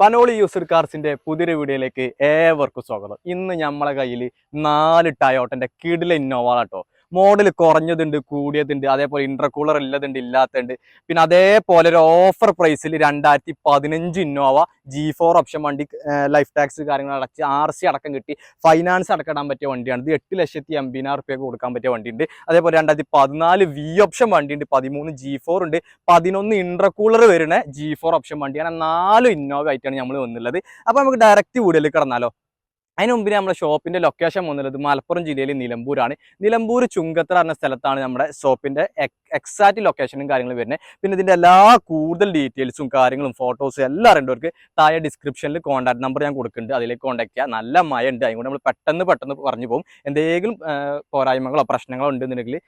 Panoli user കാർസിന്റെ പുതിയ വീഡിയോയിലേക്ക് ഏവർക്കും സ്വാഗതം. ഇന്ന് നമ്മളെ കയ്യിൽ നാല് ടയോട്ടന്റെ കിടില ഇന്നോവാളാട്ടോ മോഡൽ കുറഞ്ഞതുണ്ട് കൂടിയതുണ്ട് അതേപോലെ ഇന്റർകൂളർ ഉള്ളതുണ്ട് ഇല്ലാത്തതുണ്ട്. പിന്നെ അതേപോലെ ഒരു ഓഫർ പ്രൈസിൽ രണ്ടായിരത്തി പതിനഞ്ച് ഇന്നോവ ജി ഫോർ ഓപ്ഷൻ വണ്ടി ലൈഫ് ടാക്സ് കാര്യങ്ങൾ അടച്ച് ആർ സി അടക്കം കിട്ടി. ഫൈനാൻസ് അടക്കം ഇടാൻ പറ്റിയ വണ്ടിയാണ്. ഇത് എട്ട് ലക്ഷത്തി എൺപതിനായിരം റുപ്യ കൊടുക്കാൻ പറ്റിയ വണ്ടിയുണ്ട്. അതേപോലെ രണ്ടായിരത്തി പതിനാല് വി ഓപ്ഷൻ വണ്ടിയുണ്ട്. പതിമൂന്ന് ജി ഫോർ ഉണ്ട്. പതിനൊന്ന് ഇന്റർകൂളർ വരുന്ന ജി ഫോർ ഓപ്ഷൻ വണ്ടിയാണ്. നാല് ഇന്നോവ ആയിട്ടാണ് നമ്മൾ വന്നുള്ളത്. അപ്പോൾ നമുക്ക് ഡയറക്റ്റ് വീഡിയോയിൽ കിടന്നാലോ. അതിന് മുമ്പിനെ നമ്മുടെ ഷോപ്പിന്റെ ലൊക്കേഷൻ വന്നുള്ളത് മലപ്പുറം ജില്ലയിൽ നിലമ്പൂരാണ്. നിലമ്പൂർ ചുങ്കത്തറ എന്ന സ്ഥലത്താണ് നമ്മുടെ ഷോപ്പിന്റെ എക്സാക്ട് ലൊക്കേഷനും കാര്യങ്ങളും വരുന്നത്. പിന്നെ ഇതിന്റെ എല്ലാ കൂടുതൽ ഡീറ്റെയിൽസും കാര്യങ്ങളും ഫോട്ടോസും എല്ലാം അറിയേണ്ടവർക്ക് താഴെ ഡിസ്ക്രിപ്ഷനിൽ കോൺടാക്ട് നമ്പർ ഞാൻ കൊടുക്കുന്നുണ്ട്. അതിലേക്ക് കോൺടാക്ട് ചെയ്യുക നല്ല മഴ ഉണ്ട് അതുകൊണ്ട് നമ്മൾ പെട്ടെന്ന് പെട്ടെന്ന് പറഞ്ഞു പോകും. എന്തെങ്കിലും പോരായ്മകളോ പ്രശ്നങ്ങളോ ഉണ്ടെന്നുണ്ടെങ്കിൽ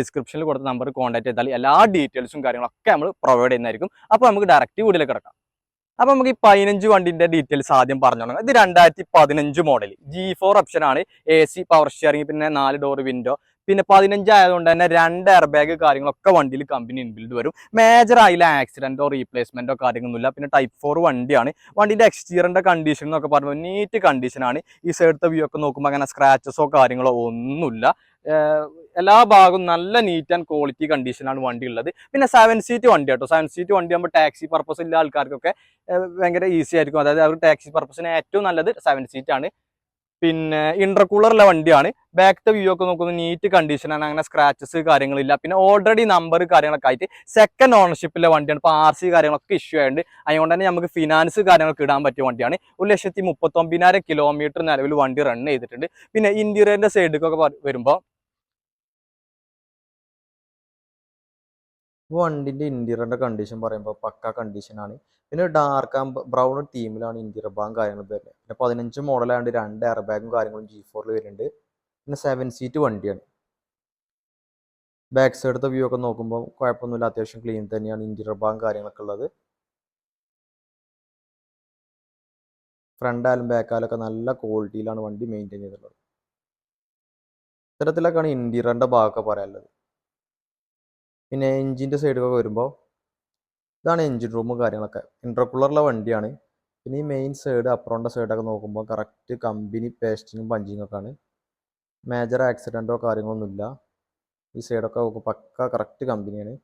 ഡിസ്ക്രിപ്ഷനിൽ കൊടുത്ത നമ്പർ കോൺടാക്ട് ചെയ്താൽ എല്ലാ ഡീറ്റെയിൽസും കാര്യങ്ങളൊക്കെ നമ്മൾ പ്രൊവൈഡ് ചെയ്യുന്നതായിരിക്കും. അപ്പോൾ നമുക്ക് ഡയറക്റ്റ് വീട്ടിലേക്ക് കിടക്കാം. അപ്പൊ നമുക്ക് ഈ പതിനഞ്ച് വണ്ടിന്റെ ഡീറ്റെയിൽസ് ആദ്യം പറഞ്ഞു തുടങ്ങാം. ഇത് രണ്ടായിരത്തി പതിനഞ്ച് മോഡൽ ജി ഫോർ ഓപ്ഷൻ ആണ് എ സി പവർ സ്റ്റിയറിംഗ് പിന്നെ നാല് ഡോർ വിൻഡോ പിന്നെ പതിനഞ്ചായതുകൊണ്ട് തന്നെ രണ്ട് എയർ ബാഗ് കാര്യങ്ങളൊക്കെ വണ്ടിയിൽ കമ്പനി ഇൻബിൽഡ് വരും. മേജർ ആയില്ല ആക്സിഡന്റോ റീപ്ലേസ്മെന്റോ കാര്യങ്ങളൊന്നുമില്ല. പിന്നെ ടൈപ്പ് ഫോർ വണ്ടിയാണ്. വണ്ടിന്റെ എക്സ്റ്റീരിയറിന്റെ കണ്ടീഷൻ എന്നൊക്കെ പറയുമ്പോൾ നീറ്റ് കണ്ടീഷനാണ് ഈ സൈഡത്തെ വ്യൂ ഒക്കെ നോക്കുമ്പോൾ അങ്ങനെ സ്ക്രാച്ചസോ കാര്യങ്ങളോ ഒന്നുമില്ല. എല്ലാ ഭാഗവും നല്ല നീറ്റ് ആൻഡ് ക്വാളിറ്റി കണ്ടീഷനാണ് വണ്ടി ഉള്ളത്. പിന്നെ സെവൻ സീറ്റ് വണ്ടി കേട്ടോ. സെവൻ സീറ്റ് വണ്ടി ആകുമ്പോൾ ടാക്സി പർപ്പസ് ഇല്ല ആൾക്കാർക്കൊക്കെ. ഭയങ്കര ഈസി ആയിരിക്കും. അതായത് അവർ ടാക്സി പർപ്പസിന് ഏറ്റവും നല്ലത് സെവൻ സീറ്റ് ആണ്. പിന്നെ ഇന്റർകൂളറുള്ള വണ്ടിയാണ്. ബാക്കത്തെ വ്യൂ ഒക്കെ നോക്കുന്നത് നീറ്റ് കണ്ടീഷനാണ് അങ്ങനെ സ്ക്രാച്ചസ് കാര്യങ്ങളില്ല. പിന്നെ ഓൾറെഡി നമ്പർ കാര്യങ്ങളൊക്കെ ആയിട്ട് സെക്കൻഡ് ഓണർഷിപ്പിലെ വണ്ടിയാണ്. ഇപ്പോൾ ആർ സി കാര്യങ്ങളൊക്കെ ഇഷ്യൂ ആയതുകൊണ്ട് അതുകൊണ്ട് തന്നെ നമുക്ക് ഫിനാൻസ് കാര്യങ്ങളൊക്കെ ഇടാൻ പറ്റിയ വണ്ടിയാണ്. ഒരു ലക്ഷത്തി മുപ്പത്തൊമ്പതിനായിരം കിലോമീറ്റർ നിലവിൽ വണ്ടി റൺ ചെയ്തിട്ടുണ്ട്. പിന്നെ ഇന്റീരിയറിന്റെ സൈഡിലേക്കൊക്കെ വരുമ്പോൾ വണ്ടിന്റെ ഇന്റീരിയറിന്റെ കണ്ടീഷൻ പറയുമ്പോൾ പക്ക കണ്ടീഷനാണ് പിന്നെ ഡാർക്ക് ആൻഡ് ബ്രൗൺ തീമിലാണ് ഇന്റീരിയർ ബാഗും കാര്യങ്ങളും വരുന്നത്. പിന്നെ പതിനഞ്ച് മോഡലായതുകൊണ്ട് രണ്ട് എയർ ബാഗും കാര്യങ്ങളും ജി ഫോറിൽ വരുന്നുണ്ട്. പിന്നെ സെവൻ സീറ്റ് വണ്ടിയാണ്. ബാക്ക് സൈഡത്തെ വ്യൂ ഒക്കെ നോക്കുമ്പോൾ കുഴപ്പമൊന്നുമില്ല. അത്യാവശ്യം ക്ലീൻ തന്നെയാണ് ഇന്റീരിയർ ബാഗും കാര്യങ്ങളൊക്കെ ഉള്ളത്. ഫ്രണ്ട് ആയാലും ബാക്ക് ആയാലും ഒക്കെ നല്ല ക്വാളിറ്റിയിലാണ് വണ്ടി മെയിന്റെയിൻ ചെയ്തിട്ടുള്ളത്. ഇത്തരത്തിലൊക്കെയാണ് ഇന്റീരിയറിന്റെ ഭാഗമൊക്കെ പറയാനുള്ളത്. പിന്നെ എഞ്ചിന്റെ സൈഡിലൊക്കെ വരുമ്പോൾ ഇതാണ് എഞ്ചിൻ റൂമും കാര്യങ്ങളൊക്കെ. ഇന്റർകൂളറുള്ള വണ്ടിയാണ്. പിന്നെ ഈ മെയിൻ സൈഡ് അപ്പുറോണ്ട സൈഡൊക്കെ നോക്കുമ്പോൾ കറക്റ്റ് കമ്പനി പേസ്റ്റിങ്ങും പഞ്ചിങ്ങും ഒക്കെ ആണ്. മേജർ ആക്സിഡന്റോ കാര്യങ്ങളൊന്നുമില്ല ഈ സൈഡൊക്കെ നോക്കും പക്ക കറക്റ്റ് കമ്പനിയാണ്.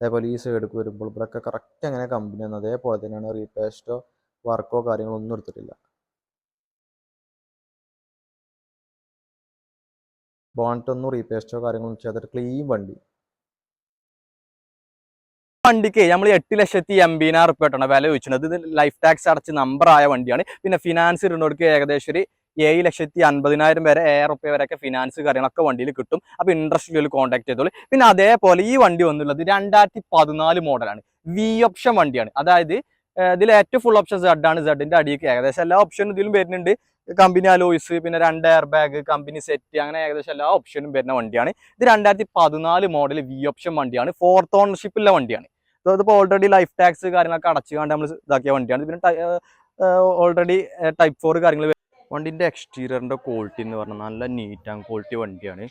അതേപോലെ ഈ സൈഡിലേക്ക് വരുമ്പോൾ ഇവിടെയൊക്കെ കറക്റ്റ് അങ്ങനെ കമ്പനിയാണ് അതേപോലെ തന്നെയാണ് റീപേസ്റ്റോ വർക്കോ കാര്യങ്ങളൊന്നും എടുത്തിട്ടില്ല. ബോണറ്റൊന്നും റീപേസ്റ്റോ കാര്യങ്ങളൊന്നും ചെയ്യാത്തൊരു ക്ലീൻ വണ്ടി. വണ്ടിക്ക് നമ്മൾ എട്ട് ലക്ഷത്തി എൺപതിനായിരം റുപ്യ ആയിട്ടാണ് വില ചോദിച്ചത് ഇത് ലൈഫ് ടാക്സ് അടച്ച് നമ്പർ ആയ വണ്ടിയാണ്. പിന്നെ ഫിനാൻസ് ഇടുന്നവർക്ക് ഏകദേശം ഒരു ഏഴ് ലക്ഷത്തി അൻപതിനായിരം വരെ ഏഴ് റുപ്യ വരെയൊക്കെ ഫിനാൻസ് കാര്യങ്ങളൊക്കെ വണ്ടിയിൽ കിട്ടും. അപ്പോൾ ഇൻട്രസ്റ്റ് കോൺടാക്ട് ചെയ്തോളൂ. പിന്നെ അതേപോലെ ഈ വണ്ടി വന്നുള്ളത് രണ്ടായിരത്തി പതിനാല് മോഡലാണ് വി ഓപ്ഷൻ വണ്ടിയാണ്. അതായത് ഇതിൽ ഏറ്റവും ഫുൾ ഓപ്ഷൻ സെഡ് ആണ്. സെഡിന്റെ ഏകദേശം എല്ലാ ഓപ്ഷനും ഇതിലും വരുന്നുണ്ട്. കമ്പനി അലോയ്സ് പിന്നെ രണ്ട് എയർ ബാഗ് കമ്പനി സെറ്റ് അങ്ങനെ ഏകദേശം എല്ലാ ഓപ്ഷനും വരുന്ന വണ്ടിയാണ്. ഇത് രണ്ടായിരത്തി പതിനാല് മോഡൽ വി ഓപ്ഷൻ വണ്ടിയാണ് ഫോർത്ത് ഓണർഷിപ്പുള്ള വണ്ടിയാണ്. ഇതിപ്പോൾ ഓൾറെഡി ലൈഫ് ടാക്സ് കാര്യങ്ങളൊക്കെ അടച്ചു കണ്ട് നമ്മൾ ഇതാക്കിയ വണ്ടിയാണ്. പിന്നെ ഓൾറെഡി ടൈപ്പ് ഫോർ കാര്യങ്ങൾ വണ്ടിന്റെ എക്സ്റ്റീരിയറിന്റെ ക്വാളിറ്റി എന്ന് പറഞ്ഞാൽ നല്ല നീറ്റ് ആൻഡ് ക്വാളിറ്റി വണ്ടിയാണ്.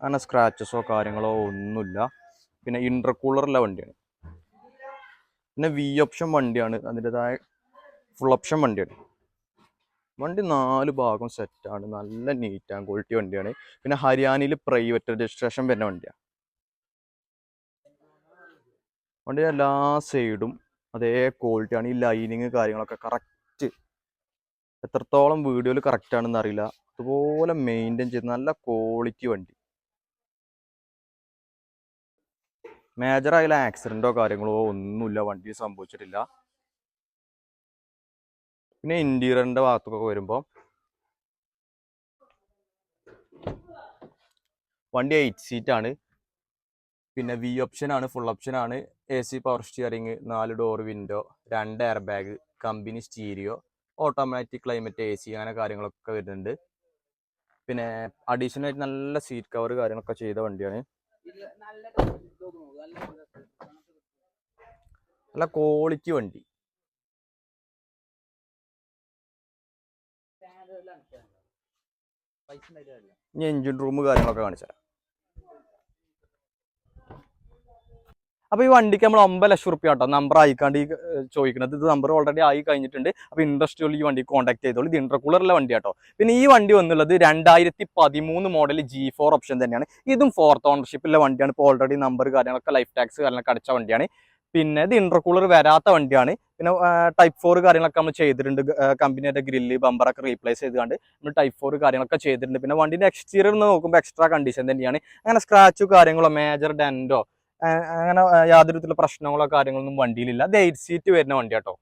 അങ്ങനെ സ്ക്രാച്ചസോ കാര്യങ്ങളോ ഒന്നുമില്ല. പിന്നെ ഇന്റർകൂളറുള്ള വണ്ടിയാണ്. പിന്നെ വി ഓപ്ഷൻ വണ്ടിയാണ്. അതിന്റെതായ ഫുൾ ഓപ്ഷൻ വണ്ടിയാണ്. വണ്ടി നാല് ഭാഗം സെറ്റാണ് നല്ല നീറ്റ് ആൻഡ് ക്വാളിറ്റി വണ്ടിയാണ്. പിന്നെ ഹരിയാനയിൽ പ്രൈവറ്റ് രജിസ്ട്രേഷൻ വരുന്ന വണ്ടിയാണ് വണ്ടിയുടെ എല്ലാ സൈഡും അതേ ക്വാളിറ്റി ആണ്. ഈ ലൈനിങ് കാര്യങ്ങളൊക്കെ കറക്റ്റ് എത്രത്തോളം വീഡിയോയിൽ കറക്റ്റ് ആണെന്ന് അറിയില്ല. അതുപോലെ മെയിന്റെയിൻ ചെയ്ത് നല്ല ക്വാളിറ്റി വണ്ടി. മേജർ ആയാലും ആക്സിഡന്റോ കാര്യങ്ങളോ ഒന്നുമില്ല. വണ്ടി സംഭവിച്ചിട്ടില്ല. പിന്നെ ഇന്റീരിയറിന്റെ ഭാഗത്തൊക്കെ വരുമ്പോൾ വണ്ടി എയ്റ്റ് സീറ്റാണ് പിന്നെ വി ഓപ്ഷനാണ് ഫുൾ ഓപ്ഷനാണ് എ സി പവർ സ്റ്റിയറിംഗ് നാല് ഡോർ വിൻഡോ രണ്ട് air bag company stereo automatic climate A C അങ്ങനെ കാര്യങ്ങളൊക്കെ വരുന്നുണ്ട്. പിന്നെ അഡീഷണൽ ആയിട്ട് നല്ല സീറ്റ് കവർ കാര്യങ്ങളൊക്കെ ചെയ്ത വണ്ടിയാണ്. നല്ല ക്വാളിറ്റി വണ്ടി. ഇനി എഞ്ചിൻ റൂം കാര്യങ്ങളൊക്കെ കാണിച്ചു അപ്പോൾ ഈ വണ്ടിക്ക് നമ്മൾ ഒമ്പത് ലക്ഷം റുപ്യ കേട്ടോ നമ്പർ ആയിക്കാണ്ട് ഈ ചോദിക്കുന്നത് ഇത് നമ്പർ ഓൾറെഡി ആയി കഴിഞ്ഞിട്ടുണ്ട്. അപ്പോൾ ഇൻട്രസ്റ്റ് ഈ വണ്ടി കോൺടാക്ട് ചെയ്തോളൂ. ഇത് ഇന്റർകൂളറുള്ള വണ്ടി കേട്ടോ പിന്നെ ഈ വണ്ടി വന്നുള്ളത് രണ്ടായിരത്തി പതിമൂന്ന് മോഡൽ ജി ഫോർ ഓപ്ഷൻ തന്നെയാണ്. ഇതും ഫോർത്ത് ഓണർഷിപ്പിലെ വണ്ടിയാണ്. ഇപ്പോൾ ഓൾറെഡി നമ്പർ കാര്യങ്ങളൊക്കെ ലൈഫ് ടാക്സ് കാര്യങ്ങളൊക്കെ അടച്ച വണ്ടിയാണ്. പിന്നെ ഇത് ഇന്റർകൂളർ വരാത്ത വണ്ടിയാണ്. പിന്നെ ടൈപ്പ് ഫോർ കാര്യങ്ങളൊക്കെ നമ്മൾ ചെയ്തിട്ടുണ്ട്. കമ്പനിയുടെ ഗ്രില്ല് ബമ്പറൊക്കെ റീപ്ലേസ് ചെയ്തുകൊണ്ട് നമ്മൾ ടൈപ്പ് ഫോർ കാര്യങ്ങളൊക്കെ ചെയ്തിട്ടുണ്ട്. പിന്നെ വണ്ടിന്റെ എക്സ്റ്റീരിയർ നോക്കുമ്പോൾ എക്സ്ട്രാ കണ്ടീഷൻ തന്നെയാണ്. അങ്ങനെ സ്ക്രാച്ചോ കാര്യങ്ങളോ മേജർ ഡെന്റോ അങ്ങനെ യാതൊരു വിധത്തിലുള്ള പ്രശ്നങ്ങളോ കാര്യങ്ങളൊന്നും വണ്ടിയിലില്ല. അത് എയ്റ്റ് സീറ്റ് വരുന്ന വണ്ടി കേട്ടോ.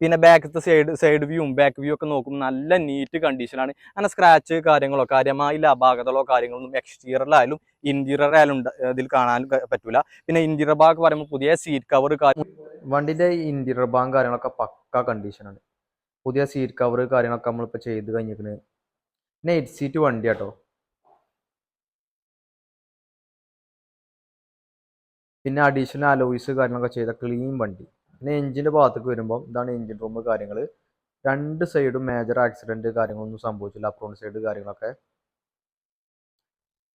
പിന്നെ ബാക്കത്തെ സൈഡ് സൈഡ് വ്യൂവും ബാക്ക് വ്യൂ ഒക്കെ നോക്കുമ്പോൾ നല്ല നീറ്റ് കണ്ടീഷനാണ് അങ്ങനെ സ്ക്രാച്ച് കാര്യങ്ങളോ കാര്യമായില്ല. അപാകതകളോ കാര്യങ്ങളൊന്നും എക്സ്റ്റീരിയറിലായാലും ഇന്റീരിയർ ആയാലും ഇതിൽ കാണാനും പറ്റൂല. പിന്നെ ഇന്റീരിയർ ഭാഗം പറയുമ്പോൾ പുതിയ സീറ്റ് കവർ കാര്യം വണ്ടിന്റെ ഇന്റീരിയർ ഭാഗം കാര്യങ്ങളൊക്കെ പക്ക കണ്ടീഷനാണ് പുതിയ സീറ്റ് കവർ കാര്യങ്ങളൊക്കെ നമ്മളിപ്പോൾ ചെയ്ത് കഴിഞ്ഞിരിക്കുന്നത് പിന്നെ എയ്റ്റ് സീറ്റ് വണ്ടി കേട്ടോ. പിന്നെ അഡീഷണൽ അലോയ്സ് കാര്യങ്ങളൊക്കെ ചെയ്ത ക്ലീൻ വണ്ടി. പിന്നെ എഞ്ചിന്റെ ഭാഗത്തേക്ക് വരുമ്പോൾ ഇതാണ് എഞ്ചിൻ റൂം കാര്യങ്ങൾ രണ്ട് സൈഡും മേജർ ആക്സിഡന്റ് കാര്യങ്ങളൊന്നും സംഭവിച്ചില്ല. അപ്രോൺ സൈഡ് കാര്യങ്ങളൊക്കെ.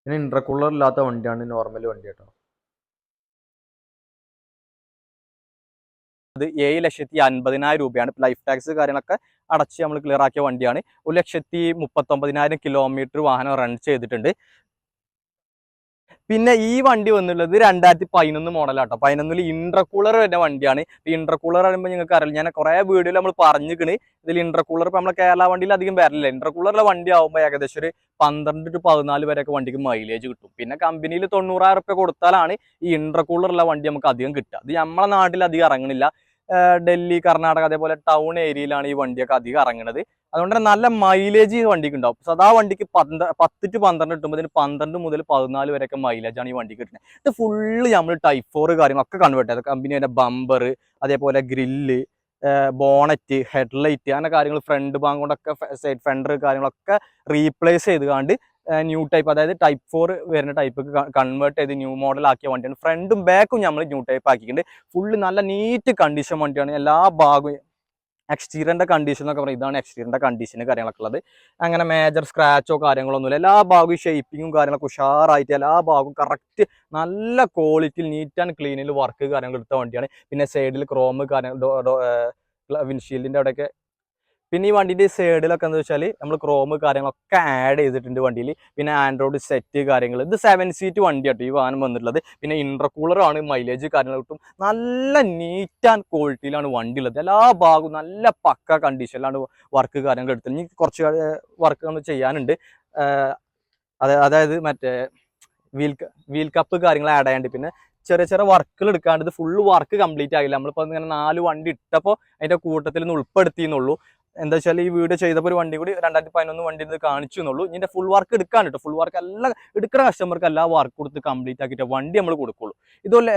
പിന്നെ ഇൻട്രക്കൂളർ ഇല്ലാത്ത വണ്ടിയാണ് നോർമൽ വണ്ടി കേട്ടോ. അത് ഏഴ് ലക്ഷത്തി അൻപതിനായിരം രൂപയാണ്. ലൈഫ് ടാക്സ് കാര്യങ്ങളൊക്കെ അടച്ച് നമ്മൾ ക്ലിയർ ആക്കിയ വണ്ടിയാണ്. ഒരു ലക്ഷത്തി മുപ്പത്തൊമ്പതിനായിരം കിലോമീറ്റർ വാഹനം റൺ ചെയ്തിട്ടുണ്ട്. പിന്നെ ഈ വണ്ടി വന്നുള്ളത് രണ്ടായിരത്തി പതിനൊന്ന് മോഡലാട്ടോ. പതിനൊന്നിൽ ഇൻട്രകൂളർ വരുന്ന വണ്ടിയാണ്. ഇൻട്രകൂളർ പറയുമ്പോൾ നിങ്ങൾക്ക് അറിയില്ല. ഞാൻ കുറേ വീഡിയോയിൽ നമ്മൾ പറഞ്ഞിരിക്കണ്. ഇതിൽ ഇൻട്രകൂളർ ഇപ്പം നമ്മളെ കേരള വണ്ടിയിൽ അധികം വരില്ല. ഉള്ള വണ്ടി ആകുമ്പോൾ ഏകദേശം ഒരു പന്ത്രണ്ട് ടു പതിനാല് വരെയൊക്കെ വണ്ടിക്ക് മൈലേജ് കിട്ടും. പിന്നെ കമ്പനിയിൽ തൊണ്ണൂറായിരം റുപ്യ കൊടുത്താലാണ് ഈ ഇന്റർകൂളറുള്ള വണ്ടി നമുക്ക് അധികം കിട്ടുക. അത് നമ്മളെ നാട്ടിൽ അധികം ഇറങ്ങണില്ല. ഡൽഹി കർണാടക അതേപോലെ ടൗൺ ഏരിയയിലാണ് ഈ വണ്ടിയൊക്കെ അധികം ഇറങ്ങുന്നത് അതുകൊണ്ട് തന്നെ നല്ല മൈലേജ് ഈ വണ്ടിക്ക് ഉണ്ടാവും. സദാ വണ്ടിക്ക് പന്ത്ര പത്ത് ടു പന്ത്രണ്ട് കിട്ടുമ്പോൾ ഇതിന് പന്ത്രണ്ട് മുതൽ പതിനാല് വരെയൊക്കെ മൈലേജ് ആണ് ഈ വണ്ടിക്ക് കിട്ടുന്നത് ഇത് ഫുള്ള് നമ്മൾ ടൈപ്പ് ഫോർ കാര്യങ്ങളൊക്കെ കൺവേർട്ട് കമ്പനി കമ്പനിയുടെ ബമ്പർ അതേപോലെ ഗ്രില്ല് ബോണറ്റ് ഹെഡ്ലൈറ്റ് അങ്ങനെ കാര്യങ്ങൾ ഫ്രണ്ട് ഭാഗം കൊണ്ടൊക്കെ സൈഡ് ഫെൻഡർ കാര്യങ്ങളൊക്കെ റീപ്ലേസ് ചെയ്ത് കാണ്ട് ന്യൂ ടൈപ്പ് അതായത് ടൈപ്പ് ഫോർ വരുന്ന ടൈപ്പ് കൺവേർട്ട് ചെയ്ത് ന്യൂ മോഡൽ ആക്കിയ വണ്ടിയാണ്. ഫ്രണ്ടും ബാക്കും നമ്മൾ ന്യൂ ടൈപ്പ് ആക്കിയിട്ടുണ്ട്. ഫുള്ള് നല്ല നീറ്റ് കണ്ടീഷൻ വണ്ടിയാണ്. എല്ലാ ഭാഗവും എക്സ്റ്റീരിയറിന്റെ കണ്ടീഷൻ എന്നൊക്കെ പറയും. ഇതാണ് എക്സ്റ്റീരിയറിന്റെ കണ്ടീഷൻ കാര്യങ്ങളൊക്കെ ഉള്ളത്. അങ്ങനെ മേജർ സ്ക്രാച്ചോ കാര്യങ്ങളൊന്നുമില്ല എല്ലാ ഭാഗവും ഷേപ്പിങ്ങും കാര്യങ്ങളൊക്കെ ഉഷാറായിട്ട് എല്ലാ ഭാഗവും കറക്റ്റ് നല്ല ക്വാളിറ്റിയിൽ നീറ്റ് ആൻഡ് ക്ലീനിൽ വർക്ക് കാര്യങ്ങൾ എടുത്ത വണ്ടിയാണ്. പിന്നെ സൈഡിൽ ക്രോം കാര്യങ്ങൾ വിൻഷീൽഡിന്റെ അവിടെയൊക്കെ പിന്നെ ഈ വണ്ടിന്റെ സൈഡിലൊക്കെ എന്താ വെച്ചാൽ നമ്മൾ ക്രോം കാര്യങ്ങളൊക്കെ ആഡ് ചെയ്തിട്ടുണ്ട് വണ്ടിയിൽ പിന്നെ ആൻഡ്രോയിഡ് സെറ്റ് കാര്യങ്ങൾ ഇത് സെവൻ സീറ്റ് വണ്ടി ആട്ടോ ഈ വാഹനം വന്നിട്ടുള്ളത്. പിന്നെ ഇന്റർകൂളർ ആണ് മൈലേജ് കാര്യങ്ങൾ കിട്ടും. നല്ല നീറ്റ് ആൻഡ് ക്വാളിറ്റിയിലാണ് വണ്ടി ഉള്ളത് എല്ലാ ഭാഗവും നല്ല പക്ക കണ്ടീഷനിലാണ് വർക്ക് കാര്യങ്ങൾ എടുത്തത്. ഇനി കുറച്ച് വർക്ക് ചെയ്യാനുണ്ട്. അതായത് മറ്റേ വീൽ വീൽ കപ്പ് കാര്യങ്ങൾ ആഡ് ചെയ്യാണ്ട് പിന്നെ ചെറിയ ചെറിയ വർക്കുകൾ എടുക്കാണ്ട് ഇത് ഫുള്ള് വർക്ക് കംപ്ലീറ്റ് ആകില്ല നമ്മളിപ്പോൾ ഇങ്ങനെ നാല് വണ്ടി ഇട്ടപ്പോൾ അതിന്റെ കൂട്ടത്തിൽ നിന്ന് ഉൾപ്പെടുത്തിയെന്നുള്ളൂ. എന്താ വെച്ചാൽ ഈ വീഡിയോ ചെയ്തപ്പോൾ ഒരു വണ്ടി കൂടി രണ്ടായിരത്തി പതിനൊന്ന് വണ്ടി ഇത് കാണിച്ചു എന്നുള്ളൂ. ഇതിന്റെ ഫുൾ വർക്ക് എടുക്കാൻ കേട്ടോ. ഫുൾ വർക്ക് എല്ലാം എടുക്കുന്ന കസ്റ്റമർക്ക് എല്ലാ വർക്ക് കൊടുത്ത് കംപ്ലീറ്റ് ആക്കിയിട്ട് വണ്ടി നമ്മൾ കൊടുക്കുള്ളൂ. ഇതുപോലെ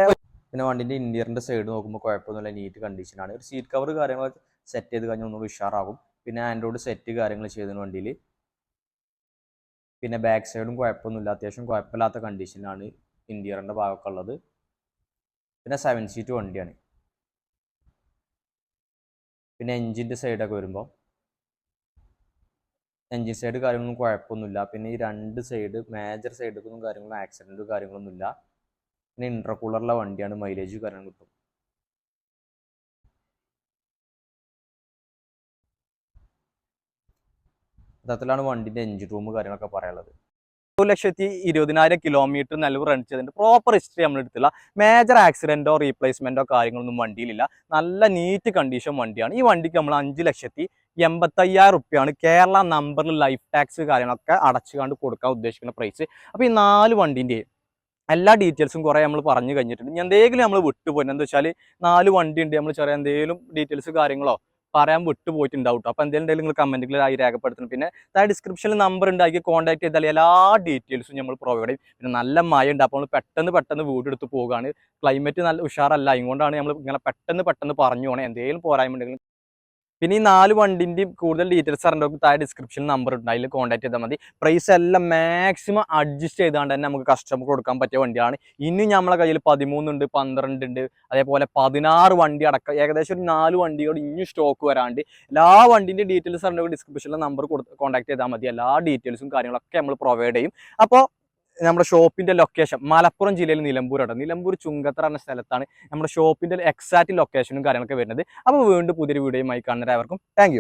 പിന്നെ വണ്ടിന്റെ ഇന്റീരിയറിന്റെ സൈഡ് നോക്കുമ്പോൾ കുഴപ്പമൊന്നുമില്ല. നീറ്റ് കണ്ടീഷനാണ് ഒരു സീറ്റ് കവർ കാര്യങ്ങൾ സെറ്റ് ചെയ്ത് കഴിഞ്ഞാൽ ഒന്നുകൂടി ഉഷാറാകും. പിന്നെ ആൻഡ്രോയിഡ് സെറ്റ് കാര്യങ്ങൾ ചെയ്തതിന് വണ്ടിയിൽ പിന്നെ ബാക്ക് സൈഡും കുഴപ്പമൊന്നുമില്ല. അത്യാവശ്യം കുഴപ്പമില്ലാത്ത കണ്ടീഷനിലാണ് ഇന്റീരിയറിന്റെ ഭാഗമൊക്കെ ഉള്ളത്. പിന്നെ സെവൻ സീറ്റ് വണ്ടിയാണ്. പിന്നെ എൻജിന്റെ സൈഡൊക്കെ വരുമ്പോൾ എൻജിൻ സൈഡ് കാര്യങ്ങളൊന്നും കുഴപ്പമൊന്നുമില്ല. പിന്നെ ഈ രണ്ട് സൈഡ് മേജർ സൈഡൊന്നും കാര്യങ്ങളും ആക്സിഡന്റും കാര്യങ്ങളൊന്നുമില്ല. പിന്നെ ഇൻട്രകൂളറിലെ വണ്ടിയാണ് മൈലേജ് കാര്യങ്ങൾ കിട്ടും. ഇത്തരത്തിലാണ് വണ്ടിന്റെ എൻജിൻ റൂം കാര്യങ്ങളൊക്കെ പറയാനുള്ളത്. ഒരു ലക്ഷത്തി ഇരുപതിനായിരം കിലോമീറ്റർ നിലവ് റൺ ചെയ്തിട്ടുണ്ട്. പ്രോപ്പർ ഹിസ്റ്ററി നമ്മൾ എടുത്തില്ല. മേജർ ആക്സിഡന്റോ റീപ്ലേസ്മെന്റോ കാര്യങ്ങളൊന്നും വണ്ടിയിലില്ല. നല്ല നീറ്റ് കണ്ടീഷൻ വണ്ടിയാണ്. ഈ വണ്ടിക്ക് നമ്മൾ അഞ്ച് ലക്ഷത്തി എൺപത്തയ്യായിരം റുപ്യാണ് കേരള നമ്പറിൽ ലൈഫ് ടാക്സ് കാര്യങ്ങളൊക്കെ അടച്ചുകൊണ്ട് കൊടുക്കാൻ ഉദ്ദേശിക്കുന്ന പ്രൈസ് അപ്പോൾ ഈ നാല് വണ്ടീന്റെയും എല്ലാ ഡീറ്റെയിൽസും കുറേ നമ്മൾ പറഞ്ഞു കഴിഞ്ഞിട്ടുണ്ട്. എന്തെങ്കിലും നമ്മൾ വിട്ടുപോയി. എന്താ വെച്ചാൽ നാല് വണ്ടി ഉണ്ട് നമ്മൾ ചെറിയ എന്തെങ്കിലും ഡീറ്റെയിൽസ് കാര്യങ്ങളോ പറയാൻ വിട്ടുപോയിട്ടുണ്ടാവും ട്ടോ. അപ്പോൾ എന്തെങ്കിലും നിങ്ങൾ കമന്റുകളിൽ ആയി രേഖപ്പെടുത്തണം. പിന്നെ താഴെ ഡിസ്ക്രിപ്ഷനിൽ നമ്പർ ഉണ്ടാക്കി കോൺടാക്ട് ചെയ്താൽ എല്ലാ ഡീറ്റെയിൽസും നമ്മൾ പ്രൊവൈഡ് ചെയ്യും. പിന്നെ നല്ല മഴ ഉണ്ട് അപ്പോൾ നമ്മൾ പെട്ടെന്ന് പെട്ടെന്ന് വീടെടുത്ത് പോവുകയാണ് ക്ലൈമറ്റ് നല്ല ഉഷാറല്ല. അതുകൊണ്ടാണ് നമ്മൾ ഇങ്ങനെ പെട്ടെന്ന് പെട്ടെന്ന് പറഞ്ഞു പോകണേ എന്തെങ്കിലും പോരായ്മ ഉണ്ടെങ്കിൽ പിന്നെ ഈ നാല് വണ്ടിന്റെയും കൂടുതൽ ഡീറ്റെയിൽസ് അറിഞ്ഞവർക്ക് താഴെ ഡിസ്ക്രിപ്ഷനിൽ നമ്പർ ഉണ്ട് അതിൽ കോൺടാക്ട് ചെയ്താൽ മതി. പ്രൈസ് എല്ലാം മാക്സിമം അഡ്ജസ്റ്റ് ചെയ്താണ്ട് തന്നെ നമുക്ക് കസ്റ്റമർക്ക് കൊടുക്കാൻ പറ്റിയ വണ്ടിയാണ് ഇനി നമ്മളെ കയ്യിൽ പതിമൂന്നുണ്ട് പന്ത്രണ്ട് ഉണ്ട് അതേപോലെ പതിനാറ് വണ്ടി അടക്കം ഏകദേശം ഒരു നാല് വണ്ടിയോട് ഇനി സ്റ്റോക്ക് വരാണ്ട് എല്ലാ വണ്ടിന്റെ ഡീറ്റെയിൽസ് അറിഞ്ഞവർക്ക് ഡിസ്ക്രിപ്ഷനിലെ നമ്പർ കൊടുത്ത് കോൺടാക്ട് ചെയ്താൽ മതി. എല്ലാ ഡീറ്റെയിൽസും കാര്യങ്ങളൊക്കെ നമ്മൾ പ്രൊവൈഡ് ചെയ്യും. അപ്പോൾ നമ്മുടെ ഷോപ്പിന്റെ ലൊക്കേഷൻ മലപ്പുറം ജില്ലയിൽ നിലമ്പൂരാണ് നിലമ്പൂർ ചുങ്കത്തറ എന്ന സ്ഥലത്താണ് നമ്മുടെ ഷോപ്പിന്റെ എക്സാക്ട് ലൊക്കേഷനും കാര്യങ്ങളൊക്കെ വരുന്നത്. അപ്പോൾ വീണ്ടും പുതിയൊരു വീഡിയോയുമായി കാണുന്നവരാവർക്കും താങ്ക്